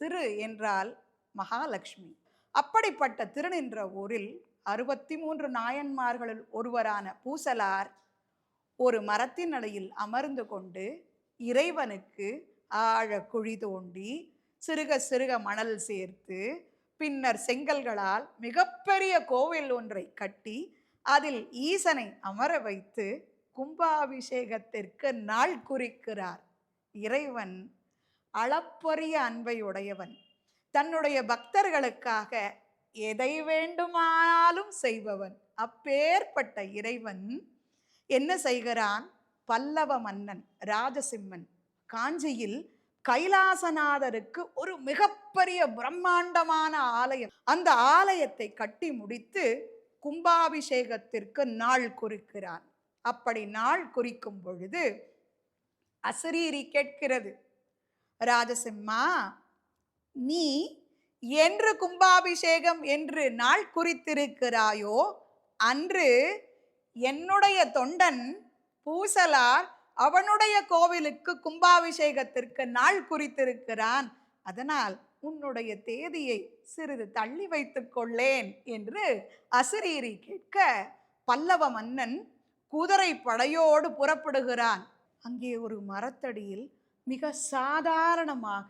திரு என்றால் மகாலட்சுமி. அப்படிப்பட்ட திருநின்ற ஊரில் அறுபத்தி மூன்று நாயன்மார்களில் ஒருவரான பூசலார் ஒரு மரத்தின் அடியில் அமர்ந்து கொண்டு இறைவனுக்கு ஆழ குழி தோண்டி சிறுக சிறுக மணல் சேர்த்து பின்னர் செங்கல்களால் மிகப்பெரிய கோவில் ஒன்றை கட்டி அதில் ஈசனை அமர வைத்து கும்பாபிஷேகத்திற்கு நாள் குறிக்கிறார். இறைவன் அளப்பரிய அன்பை உடையவன் தன்னுடைய பக்தர்களுக்காக எதை வேண்டுமானாலும் செய்பவன். அப்பேற்பட்ட இறைவன் என்ன செய்கிறான்? பல்லவ மன்னன் ராஜசிம்மன். காஞ்சியில் கைலாசநாதருக்கு ஒரு மிகப்பெரிய பிரம்மாண்டமான ஆலயம். அந்த ஆலயத்தை கட்டி முடித்து கும்பாபிஷேகத்திற்கு நாள் குறிக்கிறான். அப்படி நாள் குறிக்கும் பொழுது அசரீரி கேட்கிறது. ராஜசிம்மா நீ என்று கும்பாபிஷேகம் என்று நாள் குறித்திருக்கிறாயோ அன்று என்னுடைய தொண்டன் பூசலார் அவனுடைய கோவிலுக்கு கும்பாபிஷேகத்திற்கு நாள் குறித்திருக்கிறான். அதனால் உன்னுடைய தேதியை சிறிது தள்ளி வைத்துக் கொள்ளேன் என்று அசிரீரி கேட்க பல்லவ மன்னன் குதிரை படையோடு புறப்படுகிறான். அங்கே ஒரு மரத்தடியில் மிக சாதாரணமாக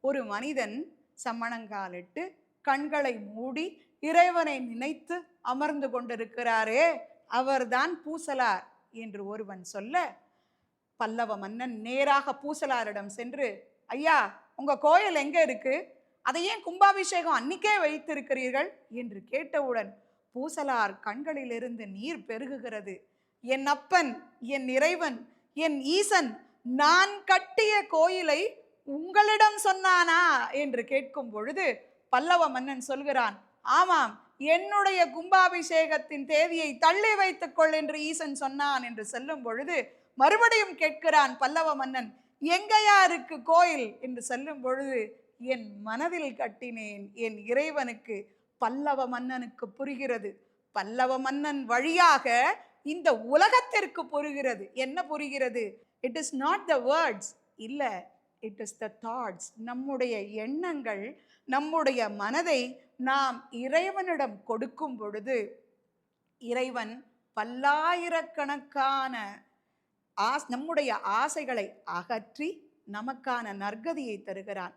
ஒரு மனிதன் சம்மணங்காலிட்டு கண்களை மூடி இறைவனை நினைத்து அமர்ந்து கொண்டிருக்கிறாரே அவர்தான் பூசலார் என்று ஒருவன் சொல்ல பல்லவ மன்னன் நேராக பூசலாரிடம் சென்று ஐயா உங்க கோயில் எங்க இருக்கு? அதை ஏன் கும்பாபிஷேகம் அன்னிக்கே வைத்திருக்கிறீர்கள்? என்று கேட்டவுடன் பூசலார் கண்களிலிருந்து நீர் பெருகுகிறது. என் அப்பன் என் இறைவன் என் ஈசன் நான் கட்டிய கோயிலை உங்களிடம் சொன்னானா? என்று கேட்கும் பொழுது பல்லவ மன்னன் சொல்கிறான் ஆமாம் என்னுடைய கும்பாபிஷேகத்தின் தேதியை தள்ளி வைத்துக் கொள் என்று ஈசன் சொன்னான் என்று சொல்லும் பொழுது மறுபடியும் கேட்கிறான் பல்லவ மன்னன் எங்கையாருக்கு கோயில்? என்று சொல்லும் பொழுது என் மனதில் கட்டினேன் என் இறைவனுக்கு பல்லவ மன்னனுக்கு புரிகிறது. பல்லவ மன்னன் வழியாக இந்த உலகத்திற்கு புரிகிறது. என்ன புரிகிறது? It is not the words இல்லை இட் இஸ் த தாட்ஸ் நம்முடைய எண்ணங்கள் நம்முடைய மனதை நாம் இறைவனிடம் கொடுக்கும் பொழுது இறைவன் பல்லாயிரக்கணக்கான ஆஸ் நம்முடைய ஆசைகளை அகற்றி நமக்கான நற்கதியை தருகிறான்.